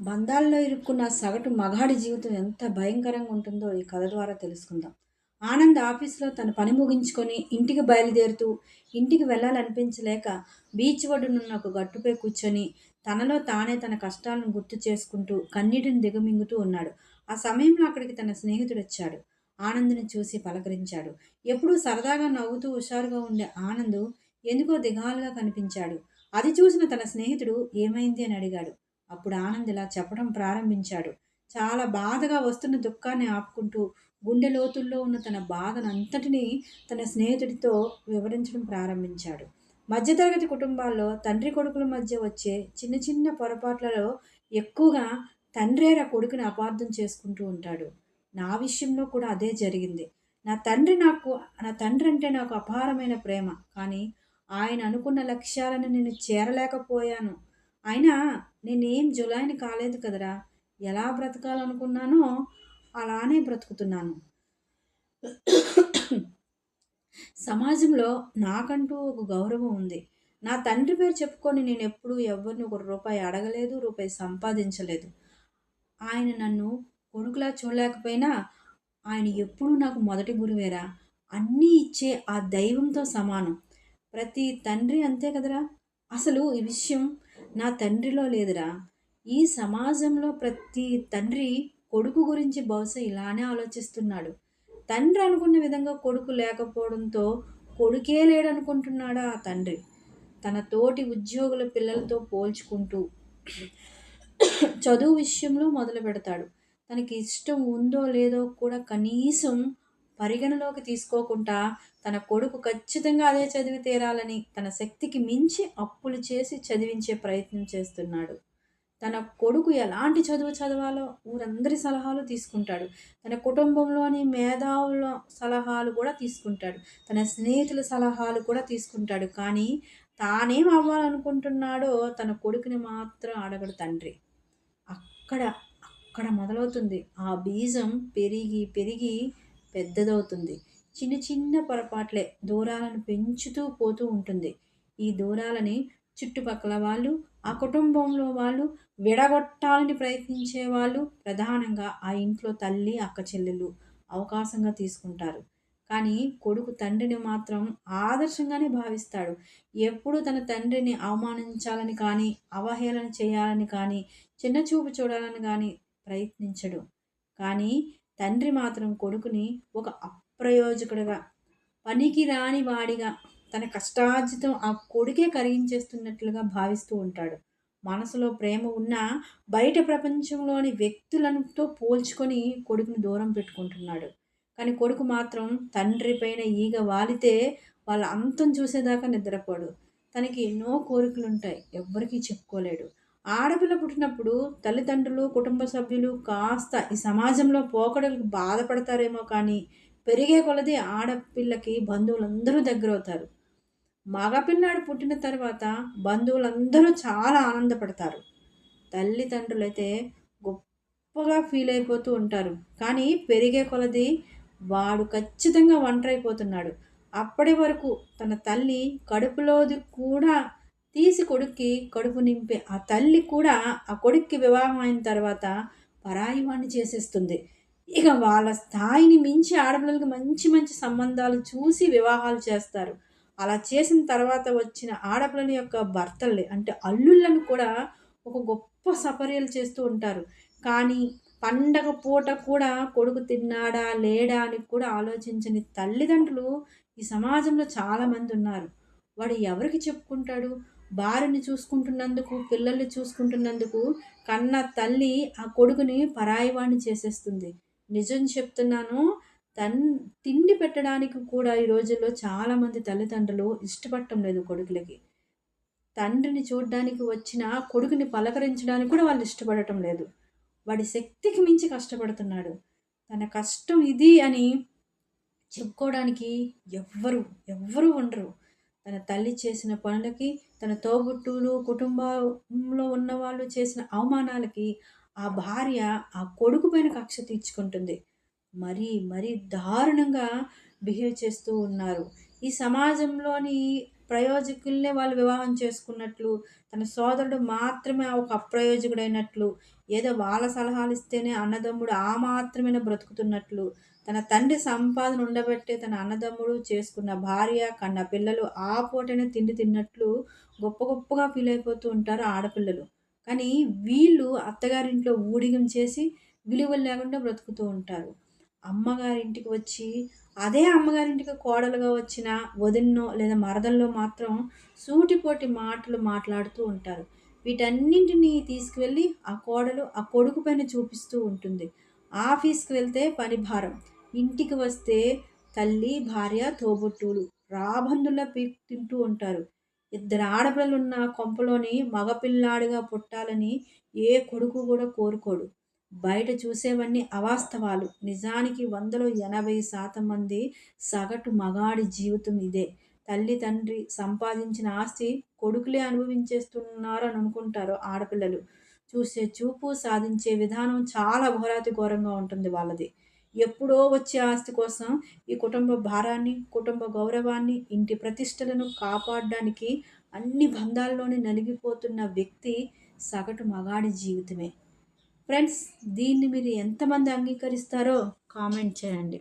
బంధాల్లో ఇరుక్కున్న సగటు మగాడి జీవితం ఎంత భయంకరంగా ఉంటుందో ఈ కథ ద్వారా తెలుసుకుందాం. ఆనంద్ ఆఫీస్లో తన పని ముగించుకొని ఇంటికి బయలుదేరుతూ ఇంటికి వెళ్ళాలనిపించలేక బీచ్ ఒడ్డునున్న ఒక గట్టుపై కూర్చొని తనలో తానే తన కష్టాలను గుర్తు చేసుకుంటూ కన్నీటిని దిగమింగుతూ ఉన్నాడు. ఆ సమయంలో అక్కడికి తన స్నేహితుడు వచ్చాడు ఆనంద్ని చూసి పలకరించాడు. ఎప్పుడూ సరదాగా నవ్వుతూ హుషారుగా ఉండే ఆనంద్ ఎందుకో దిగాలుగా కనిపించాడు. అది చూసిన తన స్నేహితుడు ఏమైంది అని అడిగాడు. అప్పుడు ఆనంద్ ఇలా చెప్పడం ప్రారంభించాడు. చాలా బాధగా వస్తున్న దుఃఖాన్ని ఆపుకుంటూ గుండె లోతుల్లో ఉన్న తన బాధను అంతటినీ తన స్నేహితుడితో వివరించడం ప్రారంభించాడు. మధ్యతరగతి కుటుంబాల్లో తండ్రి కొడుకుల మధ్య వచ్చే చిన్న చిన్న పొరపాట్లలో ఎక్కువగా తండ్రేరా కొడుకుని అపార్థం చేసుకుంటూ ఉంటాడు. నా విషయంలో కూడా అదే జరిగింది. నా తండ్రి నాకు నా తండ్రి అంటే నాకు అపారమైన ప్రేమ. కానీ ఆయన అనుకున్న లక్ష్యాలను నేను చేరలేకపోయాను. అయినా నేనేం జులాయిని కాలేదు కదరా. ఎలా బ్రతకాలనుకున్నానో అలానే బ్రతుకుతున్నాను. సమాజంలో నాకంటూ ఒక గౌరవం ఉంది. నా తండ్రి పేరు చెప్పుకొని నేను ఎప్పుడూ ఎవరిని ఒక రూపాయి అడగలేదు రూపాయి సంపాదించలేదు. ఆయన నన్ను కొడుకులా చూడలేకపోయినా ఆయన ఎప్పుడూ నాకు మొదటి గురువేరా. అన్నీ ఇచ్చే ఆ దైవంతో సమానం. ప్రతి తండ్రి అంతే కదరా. అసలు ఈ విషయం నా తండ్రిలో లేదురా. ఈ సమాజంలో ప్రతి తండ్రి కొడుకు గురించి బహుశా ఇలానే ఆలోచిస్తున్నాడు. తండ్రి అనుకున్న విధంగా కొడుకు లేకపోవడంతో కొడుకే లేడనుకుంటున్నాడా ఆ తండ్రి? తన తోటి ఉద్యోగుల పిల్లలతో పోల్చుకుంటూ చదువు విషయంలో మొదలు పెడతాడు తనకి ఇష్టం ఉందో లేదో కూడా కనీసం పరిగణలోకి తీసుకోకుండా తన కొడుకు ఖచ్చితంగా అదే చదివి తీరాలని తన శక్తికి మించి అప్పులు చేసి చదివించే ప్రయత్నం చేస్తున్నాడు. తన కొడుకు ఎలాంటి చదువు చదవాలో ఊరందరి సలహాలు తీసుకుంటాడు. తన కుటుంబంలోని మేధావుల సలహాలు కూడా తీసుకుంటాడు. తన స్నేహితుల సలహాలు కూడా తీసుకుంటాడు. కానీ తానేం అవ్వాలనుకుంటున్నాడో తన కొడుకుని మాత్రం అడగడు తండ్రి. అక్కడ అక్కడ మొదలవుతుంది. ఆ బీజం పెరిగి పెరిగి పెద్దదవుతుంది. చిన్న చిన్న పొరపాట్లే దూరాలను పెంచుతూ పోతూ ఉంటుంది. ఈ దూరాలని చుట్టుపక్కల వాళ్ళు ఆ కుటుంబంలో వాళ్ళు విడగొట్టాలని ప్రయత్నించే వాళ్ళు ప్రధానంగా ఆ ఇంట్లో తల్లి అక్క చెల్లెలు అవకాశంగా తీసుకుంటారు. కానీ కొడుకు తండ్రిని మాత్రం ఆదర్శంగానే భావిస్తాడు. ఎప్పుడు తన తండ్రిని అవమానించాలని కానీ అవహేళన చేయాలని కానీ చిన్న చూపు చూడాలని కానీ ప్రయత్నించడు. కానీ తండ్రి మాత్రం కొడుకుని ఒక అప్రయోజకుడిగా పనికి రాని వాడిగా తన కష్టార్జితం ఆ కొడుకే కరిగించేస్తున్నట్లుగా భావిస్తూ ఉంటాడు. మనసులో ప్రేమ ఉన్న బయట ప్రపంచంలోని వ్యక్తులతో పోల్చుకొని కొడుకుని దూరం పెట్టుకుంటున్నాడు. కానీ కొడుకు మాత్రం తండ్రి పైన ఈగ వాలితే వాళ్ళ అంతం చూసేదాకా నిద్రపోడు. తనకి ఎన్నో కోరికలు ఉంటాయి ఎవ్వరికీ చెప్పుకోలేడు. ఆడపిల్ల పుట్టినప్పుడు తల్లిదండ్రులు కుటుంబ సభ్యులు కాస్త ఈ సమాజంలో పోకడలకు బాధపడతారేమో కానీ పెరిగే కొలది ఆడపిల్లకి బంధువులందరూ దగ్గరవుతారు. మగపిల్లాడు పుట్టిన తర్వాత బంధువులందరూ చాలా ఆనందపడతారు. తల్లిదండ్రులైతే గొప్పగా ఫీల్ అయిపోతూ ఉంటారు. కానీ పెరిగే కొలది వాడు ఖచ్చితంగా ఒంటరైపోతున్నాడు. అప్పటి వరకు తన తల్లి కడుపులోది కూడా తీసి కొడుక్కి కడుపు నింపే ఆ తల్లి కూడా ఆ కొడుక్కి వివాహం అయిన తర్వాత పరాయి వాణ్ణి చేసేస్తుంది. ఇక వాళ్ళ స్థాయిని మించి ఆడపిల్లలకి మంచి మంచి సంబంధాలు చూసి వివాహాలు చేస్తారు. అలా చేసిన తర్వాత వచ్చిన ఆడపిల్లల యొక్క భర్తల్ని అంటే అల్లుళ్ళను కూడా ఒక గొప్ప సపర్యలు చేస్తూ ఉంటారు. కానీ పండగ పూట కూడా కొడుకు తిన్నాడా లేడా అని కూడా ఆలోచించని తల్లిదండ్రులు ఈ సమాజంలో చాలామంది ఉన్నారు. వాడు ఎవరికి చెప్పుకుంటాడు? భార్యని చూసుకుంటున్నందుకు పిల్లల్ని చూసుకుంటున్నందుకు కన్న తల్లి ఆ కొడుకుని పరాయివాణ్ణి చేసేస్తుంది. నిజం చెప్తున్నాను తన్ తిండి పెట్టడానికి కూడా ఈ రోజుల్లో చాలామంది తల్లిదండ్రులు ఇష్టపడటం లేదు కొడుకులకి. తండ్రిని చూడడానికి వచ్చిన కొడుకుని పలకరించడానికి కూడా వాళ్ళు ఇష్టపడటం లేదు. వాడి శక్తికి మించి కష్టపడుతున్నాడు. తన కష్టం ఇది అని చెప్పుకోవడానికి ఎవ్వరు ఎవ్వరూ ఉండరు. తన తల్లి చేసిన పనులకి తన తోబుట్టువులు కుటుంబంలో ఉన్న వాళ్ళు చేసిన అవమానాలకి ఆ భార్య ఆ కొడుకు పైన కక్ష తీర్చుకుంటుంది. మరీ మరీ దారుణంగా బిహేవ్ చేస్తూ ఉన్నారు. ఈ సమాజంలోని ప్రయోజకుల్నే వాళ్ళు వివాహం చేసుకున్నట్లు తన సోదరుడు మాత్రమే ఒక అప్రయోజకుడైనట్లు ఏదో వాళ్ళ సలహాలు ఇస్తేనే అన్నదమ్ముడు ఆ మాత్రమే బ్రతుకుతున్నట్లు తన తండ్రి సంపాదన ఉండబట్టే తన అన్నదమ్ముడు చేసుకున్న భార్య కన్న పిల్లలు ఆ పూటనే తిండి తిన్నట్లు గొప్ప గొప్పగా ఫీల్ అయిపోతూ ఉంటారు ఆడపిల్లలు. కానీ వీళ్ళు అత్తగారింట్లో ఊడిగం చేసి విలువలు లేకుండా బ్రతుకుతూ ఉంటారు. అమ్మగారింటికి వచ్చి అదే అమ్మగారింటికి కోడలుగా వచ్చిన వదిన్నో లేదా మరదల్లో మాత్రం సూటిపోటి మాటలు మాట్లాడుతూ ఉంటారు. వీటన్నింటినీ తీసుకువెళ్ళి ఆ కోడలు ఆ కొడుకు పైన చూపిస్తూ ఉంటుంది. ఆఫీస్కి వెళ్తే పని భారం. ఇంటికి వస్తే తల్లి భార్య తోబుట్టువులు రాబందుల్లా పీక్ తింటూ ఉంటారు. ఇద్దరు ఆడపిల్లలు ఉన్న కొంపలోని మగపిల్లాడిగా పుట్టాలని ఏ కొడుకు కూడా కోరుకోడు. బయట చూసేవన్నీ అవాస్తవాలు. నిజానికి వందలో ఎనభై శాతం మంది సగటు మగాడి జీవితం ఇదే. తల్లి తండ్రి సంపాదించిన ఆస్తి కొడుకులే అనుభవించేస్తున్నారని అనుకుంటారు ఆడపిల్లలు. చూసే చూపు సాధించే విధానం చాలా ఘోరాతి ఘోరంగా ఉంటుంది వాళ్ళది. ఎప్పుడో వచ్చే ఆస్తి కోసం ఈ కుటుంబ భారాన్ని కుటుంబ గౌరవాన్ని ఇంటి ప్రతిష్టలను కాపాడడానికి అన్ని బంధాల్లోనే నలిగిపోతున్న వ్యక్తి సగటు మగాడి జీవితమే. ఫ్రెండ్స్ దీన్ని మీరు ఎంతమంది అంగీకరిస్తారో కామెంట్ చేయండి.